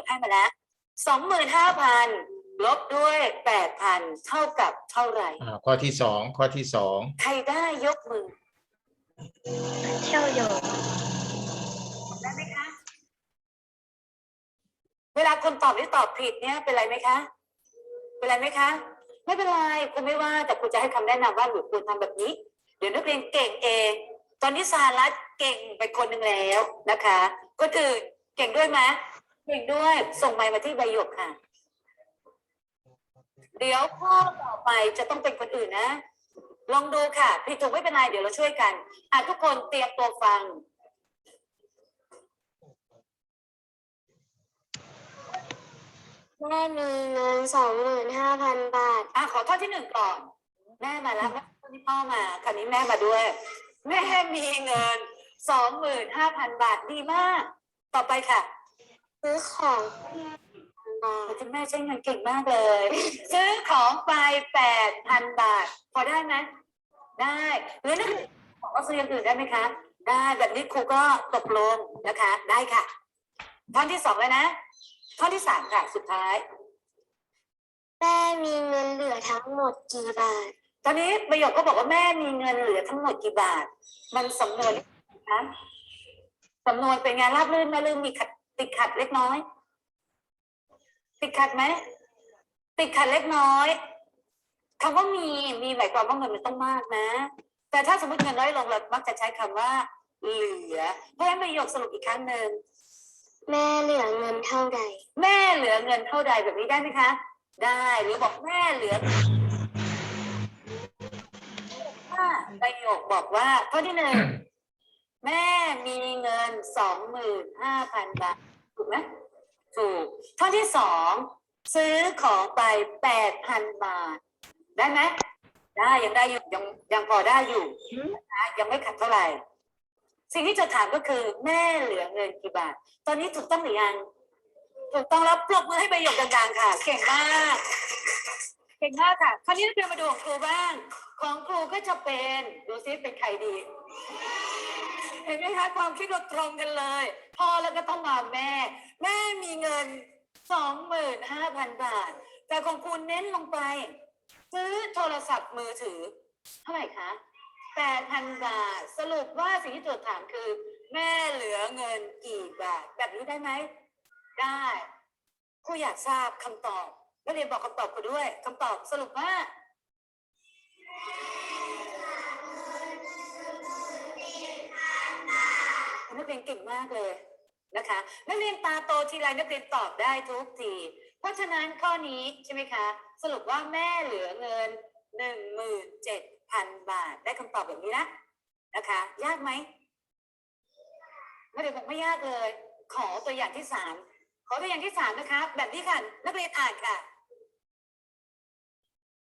ทย์ให้มาแล้วสองหมื่นห้าพันลบด้วยแปดพันเท่ากับเท่าไหร่ อ่าข้อที่สองข้อที่สองใครได้ยกมือเที่ยวโยงได้ไหมคะ เวลาคนตอบหรือตอบผิดเนี่ยเป็นไรไหมคะ เป็นไรไหมคะ ไม่เป็นไรครูไม่ว่าแต่ครูจะให้คำแนะนำว่าหนูควรทำแบบนี้ เดี๋ยวนักเรียนเก่งเอง ตอนนี้สารัตเก่งไปคนหนึ่งแล้วนะคะ คนอื่นเก่งด้วยไหม เก่งด้วยส่งไมค์มาที่ใบหยกค่ะ เดี๋ยวข้อต่อไปจะต้องเป็นคนอื่นนะ ลองดูค่ะผิดถูกไม่เป็นไรเดี๋ยวเราช่วยกันอะทุกคนเตรียมตัวฟังแม่มีเงินสองหมื่นห้าพันบาท อะขอข้อที่หนึ่งก่อน แม่มาแล้วแม่ข้อที่พ่อมาคราวนี้แม่มาด้วย แม่มีเงินสองหมื่นห้าพันบาทดีมาก ต่อไปค่ะ ซื้อของบาทคุณแม่ใช้เงินเก่งมากเลย ซื้อของไปแปดพันบาท พอได้ไหมได้หรือนักเรียนบอกว่าซื้ออย่างอื่นได้ไหมคะ ได้แบบนี้ครูก็ตกลงนะคะ ได้ค่ะท่อนที่สองแล้วนะท่อนที่สามค่ะ สุดท้าย แม่มีเงินเหลือทั้งหมดกี่บาท ตอนนี้ประโยคก็บอกว่าแม่มีเงินเหลือทั้งหมดกี่บาท มันสำนวนนะสำนวนเป็นไงราบรื่นไหม่ลืมมีขัด ติดขัดเล็กน้อย ติดขัดไหมติดขัดเล็กน้อยคำว่ามีมีหมายความว่าเงินมันต้องมากนะ แต่ถ้าสมมติเงินน้อยลงเรามักจะใช้คำว่า เหลือ เพราะฉะนั้นประโยคสรุปอีกครั้งหนึ่งแม่เหลือเงินเท่าใด แม่เหลือเงินเท่าใดแบบนี้ได้ไหมคะ ได้หรือบอกแม่เหลือถ้าประโยคบอกว่าข้อที่หนึ่ง แม่มีเงินสองหมื่นห้าพันบาท ถูกไหมถูกข้อที่สองซื้อของไปแปดพันบาท ได้ไหมได้ยังได้อยู่ยังยังพอได้อยู่นะยังไม่ขัดเท่าไหร่ สิ่งที่จะถามก็คือ แม่เหลือเงินกี่บาท ตอนนี้ถูกต้องหรือยังถูกต้องแล้วปรบมือให้ประโยคดังๆค่ะ เก่งมากเก่งมากค่ะ คราวนี้เราเดินมาดูของครูบ้าง ของครูก็จะเป็น ดูซิเป็นใครดี เห็นไหมคะความคิดเราตรงกันเลย พ่อแล้วก็ต้องมาแม่ แม่มีเงินสองหมื่นห้าพันบาท แต่ของคุณเน้นลงไป ซื้อโทรศัพท์มือถือ เท่าไหร่คะแปดพันบาท สรุปว่าสิ่งที่โจทย์ถามคือ แม่เหลือเงินกี่บาท แบบนี้ได้ไหม ได้ครูอยากทราบคำตอบนักเรียนบอกคำตอบครูด้วยคำตอบสรุปว่า นักเรียนเก่งมากเลยนะคะนักเรียนตาโตทีไรนักเรียนตอบได้ทุกที เพราะฉะนั้นข้อนี้ใช่ไหมคะ สรุปว่าแม่เหลือเงินหนึ่งหมื่นเจ็ดพันบาท ได้คำตอบแบบนี้นะนะคะ ยากไหมนักเรียนบอกไม่ยากเลย ขอตัวอย่างที่สามขอตัวอย่างที่สามนะคะ แบบนี้ค่ะนักเรียนอ่านค่ะ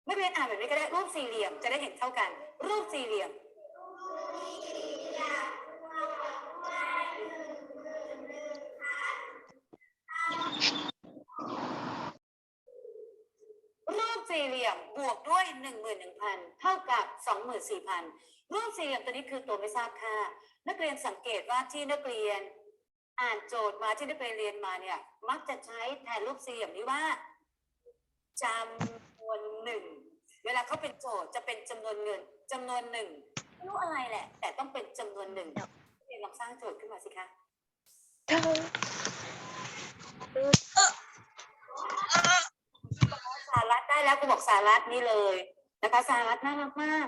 นักเรียนอ่านแบบนี้ก็ได้รูปสี่เหลี่ยมจะได้เห็นเท่ากัน รูปสี่เหลี่ยม รูป สี่เหลี่ยมบวกด้วยหนึ่งหมื่นหนึ่งพันเท่ากับสองหมื่นสี่พันรูปสี่เหลี่ยมตัวนี้คือตัวไม่ทราบค่า นักเรียนสังเกตว่าที่นักเรียน อ่านโจทย์มาที่นักเรียนเรียนมาเนี่ย มักจะใช้แทนรูปสี่เหลี่ยมนี้ว่าจำนวนหนึ่งเวลาเขาเป็นโจทย์จะเป็นจำนวนเงินจำนวนหนึ่งไม่รู้อะไรแหละ แต่ต้องเป็นจำนวนหนึ่งนักเรียนลองสร้างโจทย์ขึ้นมาสิคะ รัตได้แล้วกูบอกสารัตนี่เลยนะคะสารัตน่ารักมาก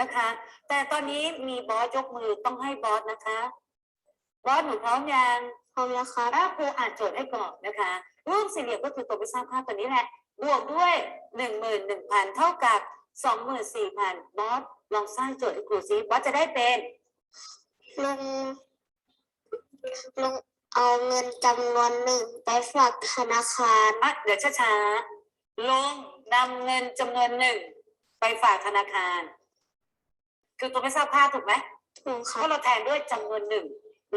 นะคะ แต่ตอนนี้มีบอสยกมือต้องให้บอสนะคะบอสหนูพร้อมยังพร้อมแล้วครับถ้าครูอ่านโจทย์ให้ก่อนนะคะรูปสี่เหลี่ยมก็คือตัวไม่ทราบค่าตัวนี้แหละบวกด้วยหนึ่งหมื่นหนึ่งพันเท่ากับสองหมื่นสี่พันบอสลองสร้างโจทย์ให้ครูซิบอสจะได้เป็นลุงลุงเอาเงินจำนวนหนึ่งไปฝากธนาคารอะเดี๋ยวช้าๆ ลงนำเงินจำนวนหนึ่งไปฝากธนาคาร คือตัวไม่ทราบค่าถูกไหมถูกคเพรับราะเราแทนด้วยจำนวนหนึ่ง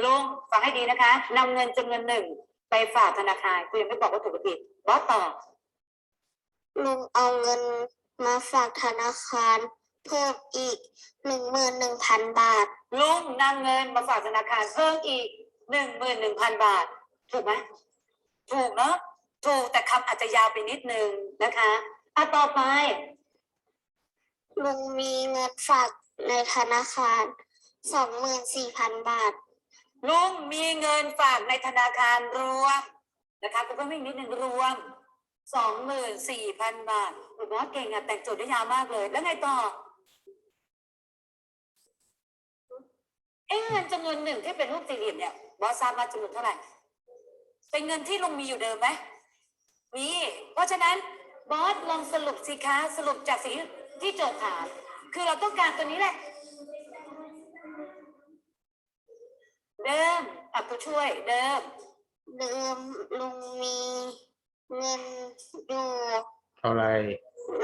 ลุงฟังให้ดีนะคะนำเงินจำนวนหนึ่งไปฝากธนาคารคุณยังไม่บอกว่าถูกหรือผิดบอสตอบลุงเอาเงินมาฝากธนาคาร เพิ่มอีกหนึ่งหมื่นหนึ่งพันบาท ลุงนำเงินมาฝากธนาคารเพิ่มอีกหนึ่งหมื่นหนึ่งพันบาท ถูกไหมถูกเนาะ ถูกแต่คำอาจจะยาวไปนิดนึงนะคะอะต่อไป ลุงมีเงินฝากในธนาคารสองหมื่นสี่พันบาท ลุงมีเงินฝากในธนาคารรวมนะคะกูก็ไม่นิดนึงรวมสองหมื่นสี่พันบาทผมว่าเก่งอะแต่งโจทย์ได้ยาวมากเลย แล้วไงต่อ เอ้เงินจำนวนหนึ่งที่เป็นรูปสี่เหลี่ยมเนี่ยบอสทราบว่าจำนวนเท่าไหร่ เป็นเงินที่ลุงมีอยู่เดิมไหม มีเพราะฉะนั้นบอสลองสรุปสิคะสรุปจากสิ่งที่โจทย์ถาม คือเราต้องการตัวนี้แหละเดิมอะผู้ช่วยเดิมเดิมลุงมีเงินอยู่เท่าไหร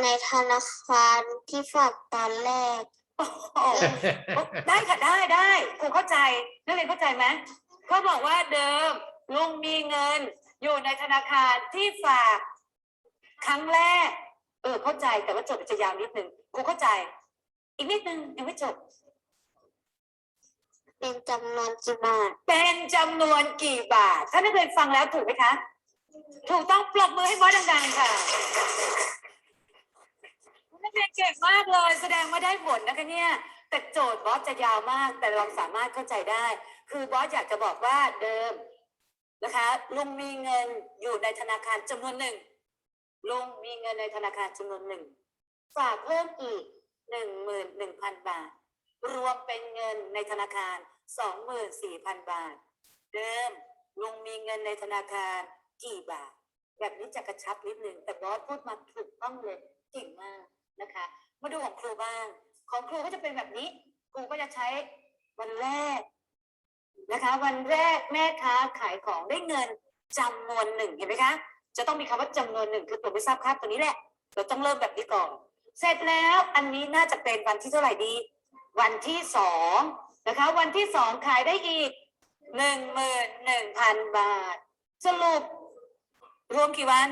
ในธนาคารที่ฝากตอนแรก โอ้โหได้ค่ะได้ได้ครูเข้าใจนักเรียนเข้าใจไหมเขาบอกว่าเดิมลุงมีเงิน อยู่ในธนาคารที่ฝากครั้งแรก เออเข้าใจแต่ว่าจบจะยาวนิดนึงครูเข้าใจ อีกนิดนึงยังไม่จบ เป็นจำนวนกี่บาท เป็นจำนวนกี่บาท ถ้านักเรียนฟังแล้วถูกไหมคะ ถูกต้องปรบมือให้บอสดังๆค่ะนักเรียนเก่งมากเลย แสดงว่าได้ผลนะคะเนี่ย แต่โจทย์บอสจะยาวมาก แต่เราสามารถเข้าใจได้ คือบอสอยากจะบอกว่าเดิม นะคะลุงมีเงินอยู่ในธนาคารจำนวนหนึ่งลุงมีเงินในธนาคารจำนวนหนึ่งฝากเพิ่มอีกหนึ่งหมื่นหนึ่งพันบาท รวมเป็นเงินในธนาคารสองหมื่นสี่พันบาท เดิมลุงมีเงินในธนาคารกี่บาท แบบนี้จะกระชับนิดนึงแต่บอสพูดมาถูกต้องเลยเก่งมากนะคะ มาดูของครูบ้าง ของครูก็จะเป็นแบบนี้ ครูก็จะใช้วันแรก นะคะ วันแรกแม่ค้าขายของได้เงินจำนวนหนึ่งเห็นไหมคะ จะต้องมีคำว่าจำนวนหนึ่งคือตัวไม่ทราบค่าตัวนี้แหละ เราต้องเริ่มแบบนี้ก่อน เสร็จแล้วอันนี้น่าจะเป็นวันที่เท่าไหร่ดี วันที่สองนะคะ วันที่สองขายได้อีกหนึ่งหมื่นหนึ่งพันบาท สรุป รวมกี่วัน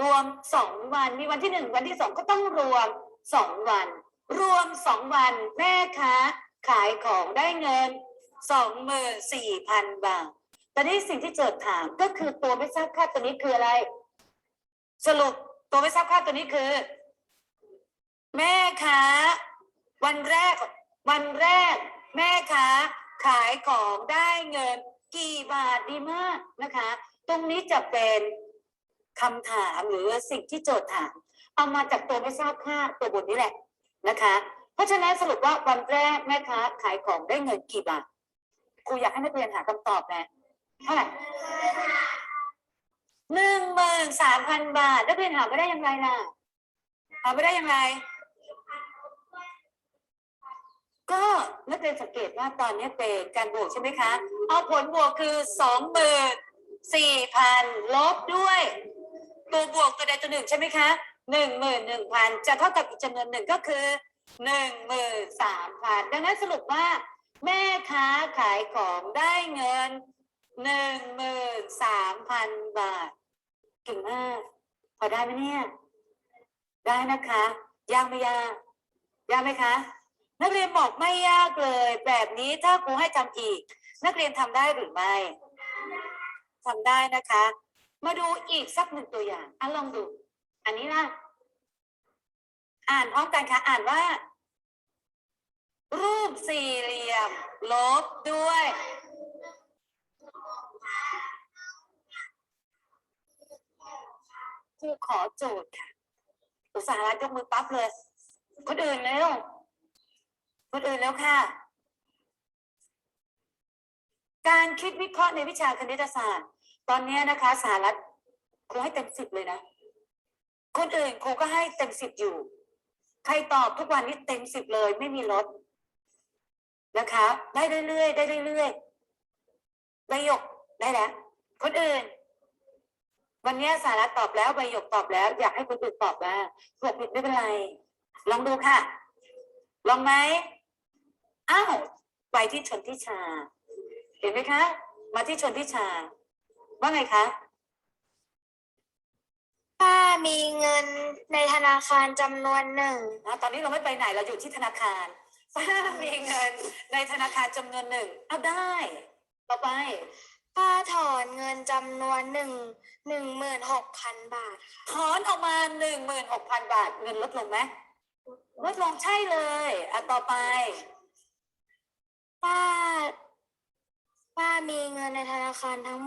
รวมสองวัน มีวันที่หนึ่งวันที่สองก็ต้องรวมสองวัน รวมสองวันแม่ค้าขายของได้เงิน สองหมื่นสี่พันบาท ตอนนี้สิ่งที่โจทย์ถามก็คือตัวไม่ทราบค่าตัวนี้คืออะไร สรุปตัวไม่ทราบค่าตัวนี้คือ แม่ค้าวันแรก วันแรก แม่ค้าขายของได้เงิน กี่บาทดีมากนะคะ ตรงนี้จะเป็นคำถามหรือสิ่งที่โจทย์ถาม เอามาจากตัวไม่ทราบค่าตัวบนนี้แหละนะคะ เพราะฉะนั้นสรุปว่าวันแรกแม่ค้าขายของได้เงินกี่บาท ครูอยากให้นักเรียนหาคำตอบนะเท่าไหร่หนึ่งหมื่นสามพันบาทนักเรียนหาไม่ได้อยังไงล่ะหาไม่ได้อยังไงก็นักเรียนสังเกตว่าตอนนี้เป็นการบวกใช่ไหมคะ เอาผลบวกคือสองหมื่นสี่พันลบด้วย ตัวบวกตัวใดตัวหนึ่งใช่ไหมคะหนึ่งหมื่นหนึ่งพันจะเท่ากับอีกจำนวนหนึ่งก็คือหนึ่งหมื่นสามพันดังนั้นสรุปว่า แม่ค้าขายของได้เงินหนึ่งหมื่นสามพันบาทเก่งมากพอได้ไหมเนี่ย ได้นะคะยากไม่ยากยากไหมคะ นักเรียนบอกไม่ยากเลย แบบนี้ถ้าครูให้ทำอีก นักเรียนทำได้หรือไม่ทำได้นะคะ มาดูอีกสักหนึ่งตัวอย่างอะลองดู อันนี้ล่ะอ่านพร้อมกันค่ะอ่านว่า รูปสี่เหลี่ยม ลบด้วยครูขอโจทย์ค่ะอุตสาหรัฐยกมือปั๊บเลย คนอื่นเร็วคนอื่นแล้วค่ะ การคิดวิเคราะห์ในวิชาคณิตศาสตร์ ตอนนี้นะคะสารัฐครูให้เต็มสิบเลยนะ คนอื่นครูก็ให้เต็มสิบอยู่ ใครตอบทุกวันนี้เต็มสิบเลยไม่มีลด นะคะ ได้เรื่อยๆได้เรื่อยๆใบหยกได้แล้วคนอื่น วันนี้สารัฐตอบแล้วใบหยกตอบแล้ว อยากให้คนอื่นตอบบ้างเผื่อผิดไม่เป็นไร ลองดูค่ะ ลองไหมอ้าวไปที่ชนทิชา เห็นไหมคะ มาที่ชนทิชา ว่าไงคะป้ามีเงินในธนาคารจำนวนหนึ่งนะตอนนี้เราไม่ไปไหนเราอยู่ที่ธนาคาร ป้ามีเงินในธนาคารจำนวนหนึ่งเอาได้ต่อไป ป้าถอนเงินจำนวนหนึ่งหนึ่งหมื่นหกพันบาทค่ะถอนออกมาหนึ่งหมื่นหกพันบาท เงินลดลงไหมลดลงใช่เลยอะต่อไป ป้า ป้ามีเงินในธนาคารทั้ง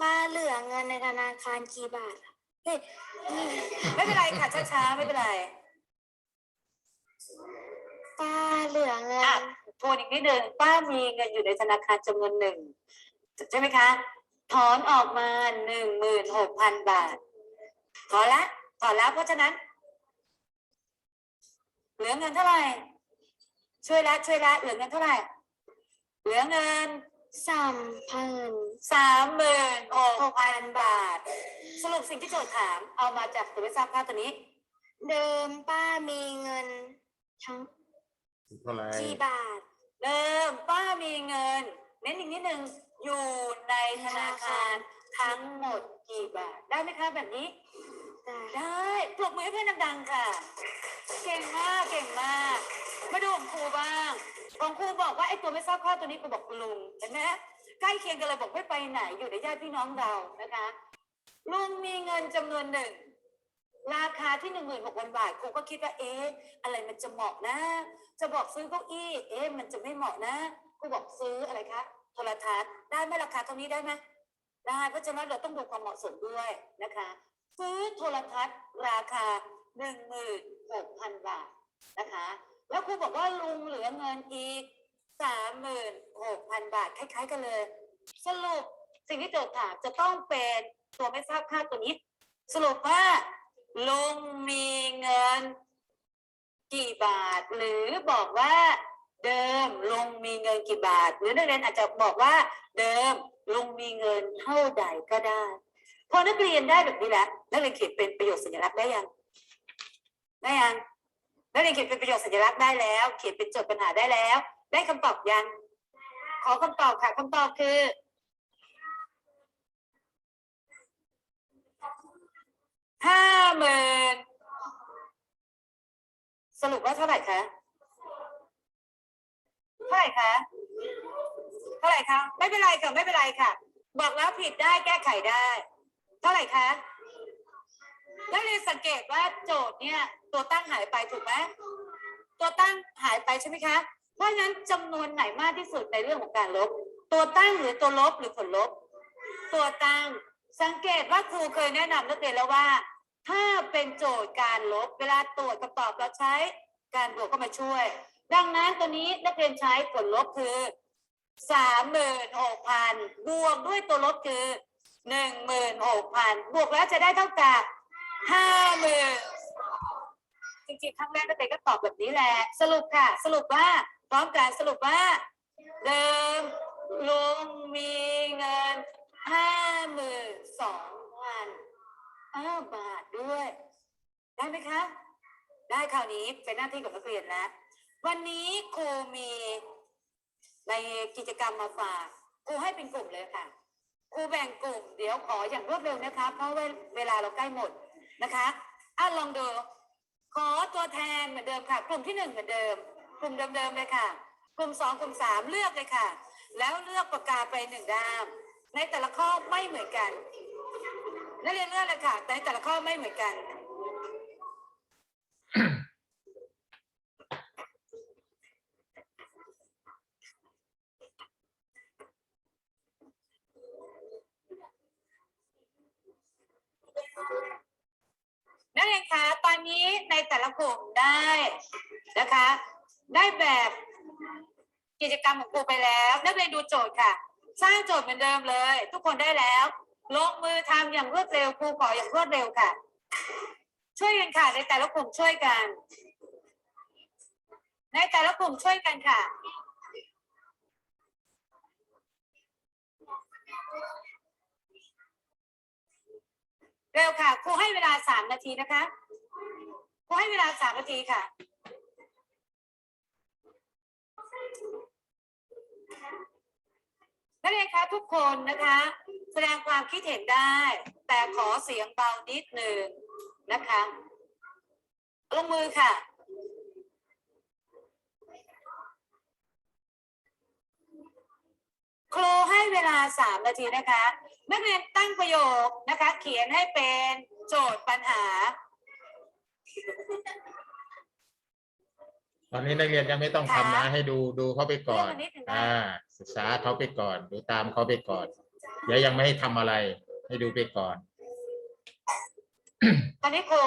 ป้าเหลือเงินในธนาคารกี่บาทอะเฮ้ยนี่ ไม่เป็นไรค่ะช้าๆไม่เป็นไร ป้าเหลือเงิอะนทวนอีกนิดนึงป้ามีเงินอยู่ในธนาคารจำนวนหนึ่งใช่ไหมคะถอนออกมาหนึ่งหมื่นหกพันบาทถอนละถอนแล้วเพราะฉะนั้น เหลือเงินเท่าไหร่ ช่วยละช่วยละเหลือเงินเท่าไหร่ เหลือเงินสามพันสามหมื่นหกพันบาท สรุปสิ่งที่โจทย์ถามเอามาจากตัวเลขทราบค่าตัวนี้ เดิมป้ามีเงินทั้ง เท่าไหรกี่บาทเดิมป้ามีเงิน เน้นอีกนิดนึงอยู่ในธนาคารทั้งหมดกี่บาทได้ไหมคะแบบนี้ได้ได้ปรบมือให้เพื่อนดังๆค่ะ เก่งมากเก่งมาก มาดูของครูบ้างของครูบอกว่าไอ้ตัวไม่ทราบค่าตัวนี้ครูบอกคุณลุงเห็นไหมใกล้เคียงกันเลยบอกไม่ไปไหนอยู่ในญาติพี่น้องเรานะคะลุงมีเงินจำนวนหนึ่ง ราคาที่หนึ่งหมื่นหกพันบาทครูก็คิดว่าเอ๊ะอะไรมันจะเหมาะนะ จะบอกซื้อเก้าอี้เอ๊ะมันจะไม่เหมาะนะครูบอกซื้ออะไรคะโทรทัศน์ได้ไหมราคาเท่านี้ได้ไหมได้เพราะฉะนั้นเราต้องดูความเหมาะสมด้วยนะคะ ซื้อโทรทัศน์ราคาหนึ่งหมื่นหกพันบาทนะคะ แล้วครูบอกว่าลุงเหลือเงินอีกสามหมื่นหกพันบาทคล้าย ๆ กันเลย สรุปสิ่งที่โจทย์ถามจะต้องเป็นตัวไม่ทราบค่าตัวนี้ สรุปว่า ลุงมีเงิน กี่บาท หรือบอกว่าเดิมลุงมีเงินกี่บาท หรือนักเรียนอาจจะบอกว่าเดิมลุงมีเงินเท่าใดก็ได้ พอนักเรียนได้แบบนี้แล้วนักเรียนเขียนเป็นประโยคสัญลักษณ์ได้ยังได้ยังนักเรียนเขียนเป็นประโยคสัญลักษณ์ได้แล้ว เขียนเป็นโจทย์ปัญหาได้แล้ว ได้คำตอบยัง ขอคำตอบค่ะคำตอบคือ ห้าหมื่นสรุปว่าเท่าไหร่คะเท่าไหร่คะเท่าไหร่คะไม่เป็นไรค่ะไม่เป็นไรค่ะ บอกแล้วผิดได้แก้ไขได้ เท่าไหร่คะนักเรียนสังเกตว่าโจทย์เนี่ย ตัวตั้งหายไปถูกไหมตัวตั้งหายไปใช่ไหมคะ เพราะฉะนั้นจำนวนไหนมากที่สุดในเรื่องของการลบ ตัวตั้งหรือตัวลบหรือผลลบ ตัวตั้งสังเกตว่าครูเคยแนะนำนักเรียนแล้วว่า ถ้าเป็นโจทย์การลบเวลาตรวจคำตอบเราใช้การบวกเข้ามาช่วย ดังนั้นตัวนี้นักเรียนใช้ผลลบคือสามหมื่นหกพันบวกด้วยตัวลบคือหนึ่งหมื่นหกพันบวกแล้วจะได้เท่ากับห้าหมื่นจริงๆครั้งแรกนักเรียนก็ตอบแบบนี้แหละ สรุปค่ะ สรุปว่าพร้อมกันสรุปว่า เดิมลุงมีเงินห้าหมื่นสองพัน อ้าบาทด้วย ได้ไหมคะ ได้คราวนี้เป็นหน้าที่ของนักเรียนแล้ววันนี้ครูมีในกิจกรรมมาฝากครูให้เป็นกลุ่มเลยค่ะครูแบ่งกลุ่ม เดี๋ยวขออย่างรวดเร็วนะคะ เพราะว่าเวลาเราใกล้หมดนะคะอะลองดูขอตัวแทนเหมือนเดิมค่ะ กลุ่มที่หนึ่งเหมือนเดิม กลุ่มเดิมๆเลยค่ะ กลุ่มสองกลุ่มสามเลือกเลยค่ะ แล้วเลือกปากกาไปหนึ่งด้าม ในแต่ละข้อไม่เหมือนกัน นักเรียนเลือกเลยค่ะ แต่ในแต่ละข้อไม่เหมือนกันนักเรียนคะตอนนี้ในแต่ละกลุ่มได้นะคะ ได้แบบกิจกรรมของครูไปแล้ว นักเรียนดูโจทย์ค่ะ สร้างโจทย์เหมือนเดิมเลย ทุกคนได้แล้ว ลงมือทำอย่างรวดเร็วครูขออย่างรวดเร็วค่ะ ช่วยกันค่ะ ในแต่ละกลุ่มช่วยกัน ในแต่ละกลุ่มช่วยกันค่ะเร็วค่ะครูให้เวลาสามนาทีนะคะครูให้เวลาสามนาทีค่ะ นักเรียนคะทุกคนนะคะ แสดงความคิดเห็นได้ แต่ขอเสียงเบานิดหนึ่งนะคะลงมือค่ะ ครูให้เวลาสามนาทีนะคะ นักเรียนตั้งประโยคนะคะ เขียนให้เป็นโจทย์ปัญหา ตอนนี้นักเรียนยังไม่ต้องทำนะ ค่ะให้ดูดูเขาไปก่อน เรื่องอันนี้ถึงได้อ่าศึกษาเขาไปก่อน ดูตามเขาไปก่อน เดี๋ยวยังไม่ให้ทำอะไร ให้ดูไปก่อน ตอนนี้ครู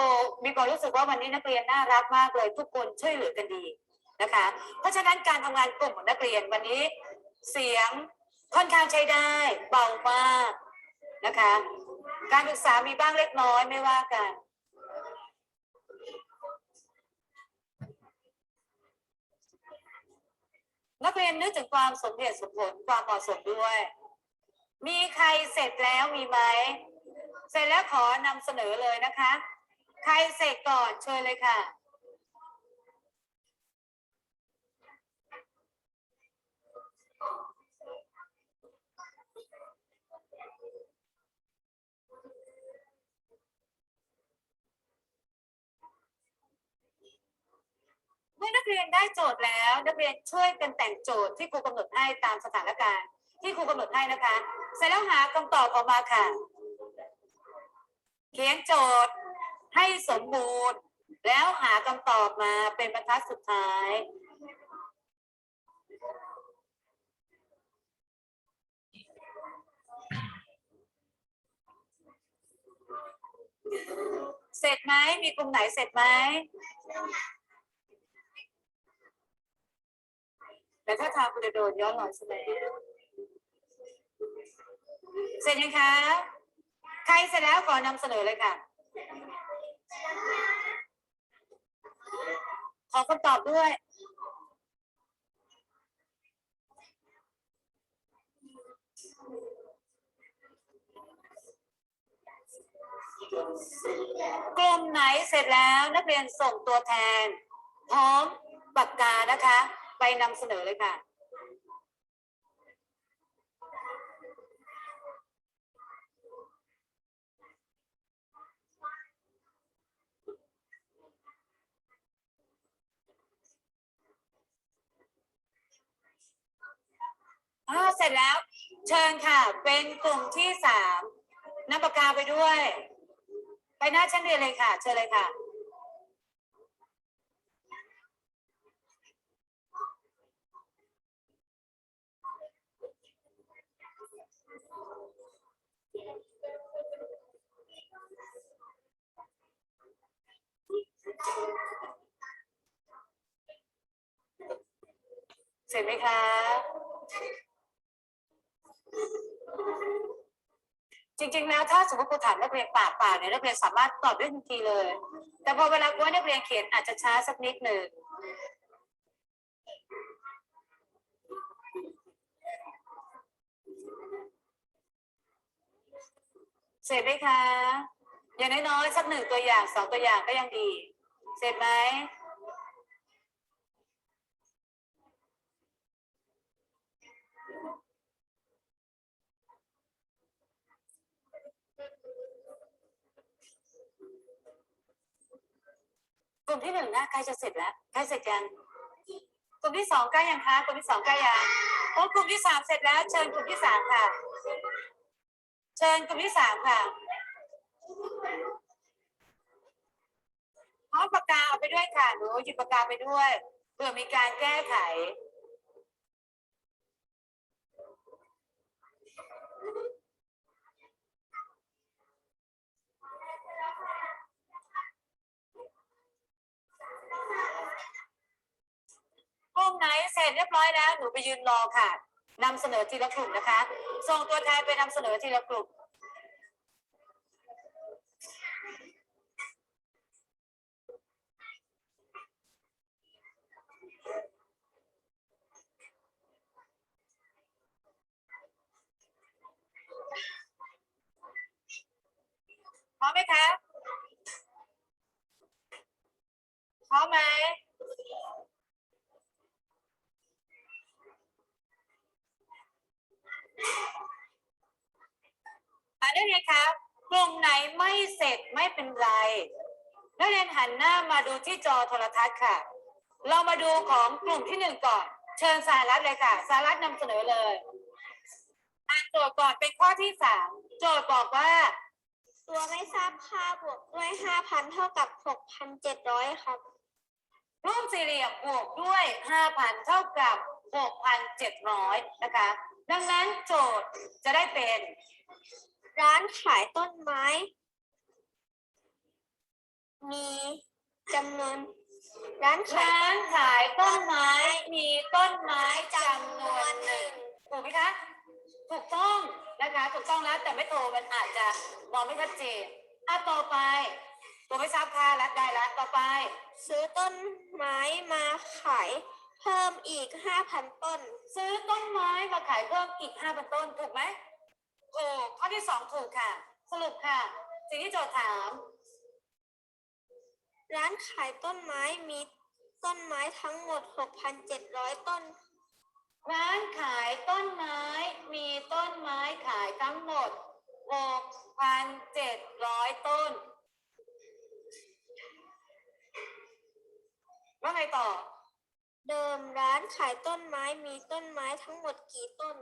มีความรู้สึกว่าวันนี้นักเรียนน่ารักมากเลย ทุกคนช่วยเหลือกันดีนะคะ เพราะฉะนั้นการทำงานกลุ่มของนักเรียนวันนี้เสียงค่อนข้างใช้ได้เบามากนะคะ การศึกษามีบ้างเล็กน้อยไม่ว่ากันนักเรียนนึกถึงความสมเหตุสมผลความเหมาะสมด้วย มีใครเสร็จแล้วมีไหม เสร็จแล้วขอนำเสนอเลยนะคะ ใครเสร็จก่อนเชิญเลยค่ะ เมื่อนักเรียนได้โจทย์แล้ว นักเรียนช่วยกันแต่งโจทย์ที่ครูกำหนดให้ตามสถานการณ์ ที่ครูกำหนดให้นะคะ เสร็จแล้วหาคำตอบออกมาค่ะ เขียนโจทย์ให้สมบูรณ์ แล้วหาคำตอบมาเป็นบรรทัดสุดท้ายเสร็จไหม มีกลุ่มไหนเสร็จไหม แต่ถ้าทางคุณจะโดนย้อนหลังใช่ไหม เสร็จยังคะ ใครเสร็จแล้วขอนนำเสนอเลยค่ะ ขอคำตอบด้วย กลุ่มไหนเสร็จแล้วนักเรียนส่งตัวแทน พร้อมปากกานะคะ ไปนำเสนอเลยค่ะ อ่าเสร็จแล้ว เชิญค่ะ เป็นกลุ่มที่สามนำปากกาไปด้วย ไปหน้าชั้นเรียนเลยค่ะ เชิญเลยค่ะเสร็จไหมคะ จริงๆแล้วถ้าสมมติครูถามนักเรียนปากเปล่าเนี่ยนักเรียนสามารถตอบได้ทันทีเลย แต่พอเวลาครูให้นักเรียนเขียนอาจจะช้าสักนิดหนึ่งเสร็จไหมคะ อย่างน้อยๆสักหนึ่งตัวอย่างสองตัวอย่างก็ยังดี เสร็จไหม กลุ่มที่หนึ่งนะใกล้จะเสร็จแล้วใกล้เสร็จยังกลุ่มที่สองใกล้ยังคะกลุ่มที่สองใกล้ยังโอ้กลุ่มที่สามเสร็จแล้ว เชิญกลุ่มที่สามค่ะ เชิญกลุ่มที่สามค่ะพร้อมปากกาเอาไปด้วยค่ะหนูหยิบปากกาไปด้วยเพื่อมีการแก้ไข กลุ่ มไหนเสร็จเรียบร้อยแล้วหนูไปยืนรอค่ะนำเสนอทีละกลุ่มนะคะ ส่งตัวแทนไปนำเสนอทีละกลุ่ม พร้อมไหมคะ พร้อมไหม อะนักเรียนครับ กลุ่มไหนไม่ เสร็จไม่เป็นไรนักเรียนหันหน้ามาดูที่จอโทรทัศน์ค่ะ เรามาดูของกลุ่มที่หนึ่งก่อน เชิญสารัตเลยค่ะ สารัตนำเสนอเลยโจทย์ก่อนเป็นข้อที่สามโจทย์บอกว่า ตัวไม่ทราบค่าบวกด้วยห้าพันเท่ากับหกพันเจ็ดร้อยครับ รูปสี่เหลี่ยมบวกด้วย5,000เท่ากับ6,700นะคะ ดังนั้นโจทย์จะได้เป็น ร้านขายต้นไม้ มีจำนวนร้านขาร้านขายต้นไม้มีต้นไม้จำนวนหนึ่งถูกไหมคะถูกต้องนะคะถูกต้องแล้วแต่ไม่โทรมันอาจจะมองไม่ชัดเจนอะต่อไปตัวไม่ทราบค่าแล้วได้แล้วต่อไป ซื้อต้นไม้มาขายเพิ่มอีกห้าพันต้น ซื้อต้นไม้มาขายเพิ่มอีก5,000ต้นถูกไหมถูกข้อที่สองถูกค่ะ สรุปค่ะ สิ่งที่โจทย์ถาม ร้านขายต้นไม้มีต้นไม้ทั้งหมดหกพันเจ็ดร้อยต้น ร้านขายต้นไม้มีต้นไม้ขายทั้งหมด 6,700 ต้น ว่าไงต่อ เดิมร้านขายต้นไม้มีต้นไม้ทั้งหมดกี่ต้น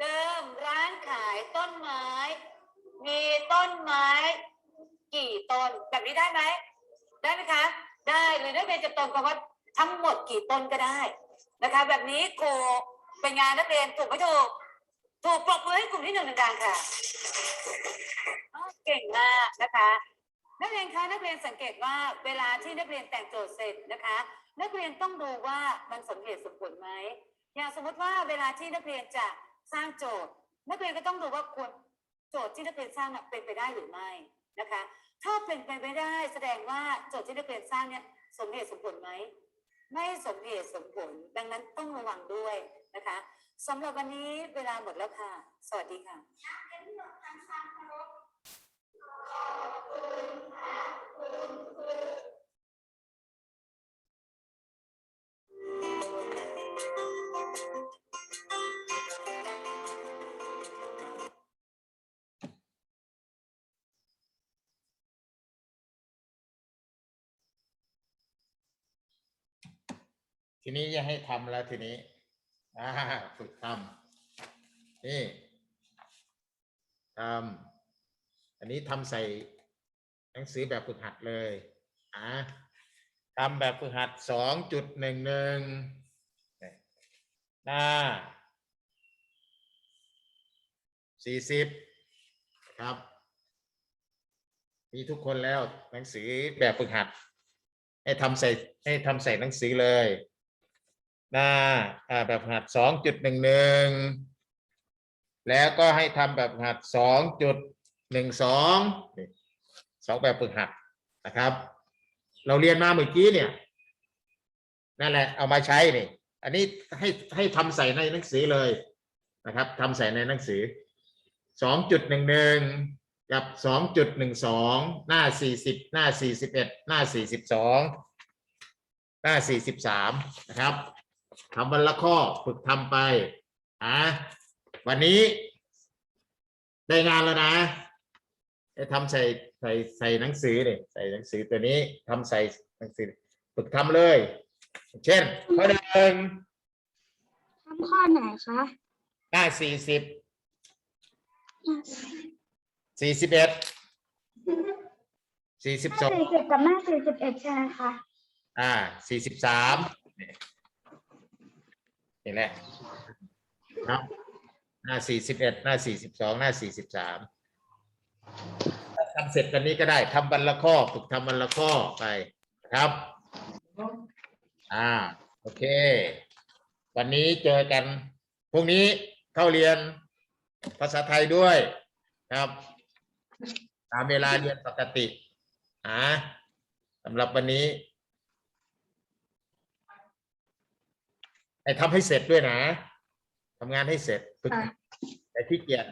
เดิมร้านขายต้นไม้ มีต้นไม้ กี่ต้น แบบนี้ได้ไหม ได้ไหมคะ ได้หรือนักเรียนจะเตรงกับว่าทั้งหมดกี่ต้นก็ได้นะคะ แบบนี้ครูเป็นงานนักเรียนถูกไหมถูกถูกปรบมือให้กลุ่มที่หนึ่งดังๆค่ะเก่งมากนะคะ นักเรียนคะนักเรียนสังเกตว่าเวลาที่นักเรียนแต่งโจทย์เสร็จนะคะ นักเรียนต้องดูว่ามันสมเหตุสมผลไหมอย่างสมมติว่าเวลาที่นักเรียนจะสร้างโจทย์ นักเรียนก็ต้องดูว่าควรโจทย์ที่นักเรียนสร้างเป็นไปได้หรือไม่นะคะ ถ้าเป็นไปไม่ได้แสดงว่าโจทย์ที่นักเรียนสร้างเนี่ยสมเหตุสมผลไหมไม่สมเหตุสมผล ดังนั้นต้องระวังด้วยนะคะสำหรับวันนี้เวลาหมดแล้วค่ะ สวัสดีค่ะทีีนี้จะให้ทำแล้วทีนี้อ่าฝึกทำนี่ทำอันนี้ทำใส่หนังสือแบบฝึกหัดเลยอ่าทำแบบฝึกหัดสองจุดหนึ่งหนึ่งหน้าสี่สิบครับ มีทุกคนแล้วหนังสือแบบฝึกหัด ให้ทำใส่ให้ทำใส่หนังสือเลย หน้าแบบหัดสองจุดหนึ่งหนึ่งแล้วก็ให้ทำแบบหัดสองจุดหนึ่งสองสองแบบฝึกหัดนะครับ เราเรียนมาเมื่อกี้เนี่ยนั่นแหละเอามาใช้นี่อันนี้ให้ให้ทำใส่ในหนังสือเลยนะครับทำใส่ในหนังสือสองจุดหนึ่งหนึ่งกับสองจุดหนึ่งสองหน้าสี่สิบหน้าสี่สิบเอ็ดหน้าสี่สิบสองหน้าสี่สิบสามนะครับ ทำวันละข้อฝึกทำไปอะวันนี้ ได้งานแล้วนะจะทำใส่ใส่ใส่หนังสือเนี่ยใส่หนังสือตัวนี้ทำใส่หนังสือฝึกทำเลย เช่นข้อหนึ่งทำข้อไหนคะหน้าสี่สิบสี่สิบเอ็ดสี่สิบสองสี่สิบกับหน้าสี่สิบเอ็ดใช่ไหมคะอ่าสี่สิบสาม นี่แหละครับหน้าสี่สิบเอ็ดหน้าสี่สิบสองหน้าสี่สิบสามทำเสร็จกันนี้ก็ได้ทำวันละข้อฝึกทำวันละข้อไปครับ อ่า โอเค วันนี้เจอกันพรุ่งนี้เข้าเรียนภาษาไทยด้วยครับ ตามเวลาเรียนปกติอ่าสำหรับวันนี้ ทำให้เสร็จด้วยนะทำงานให้เสร็จฝึกแต่ขี้เกียจ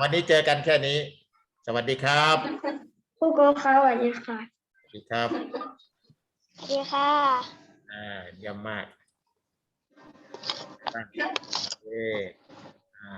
วันนี้เจอกันแค่นี้ สวัสดีครับผู้กองค่ะสวัสดีค่ะสวัสดีครับสวัสดีค่ะอ่าเยี่ยมมากเอ่า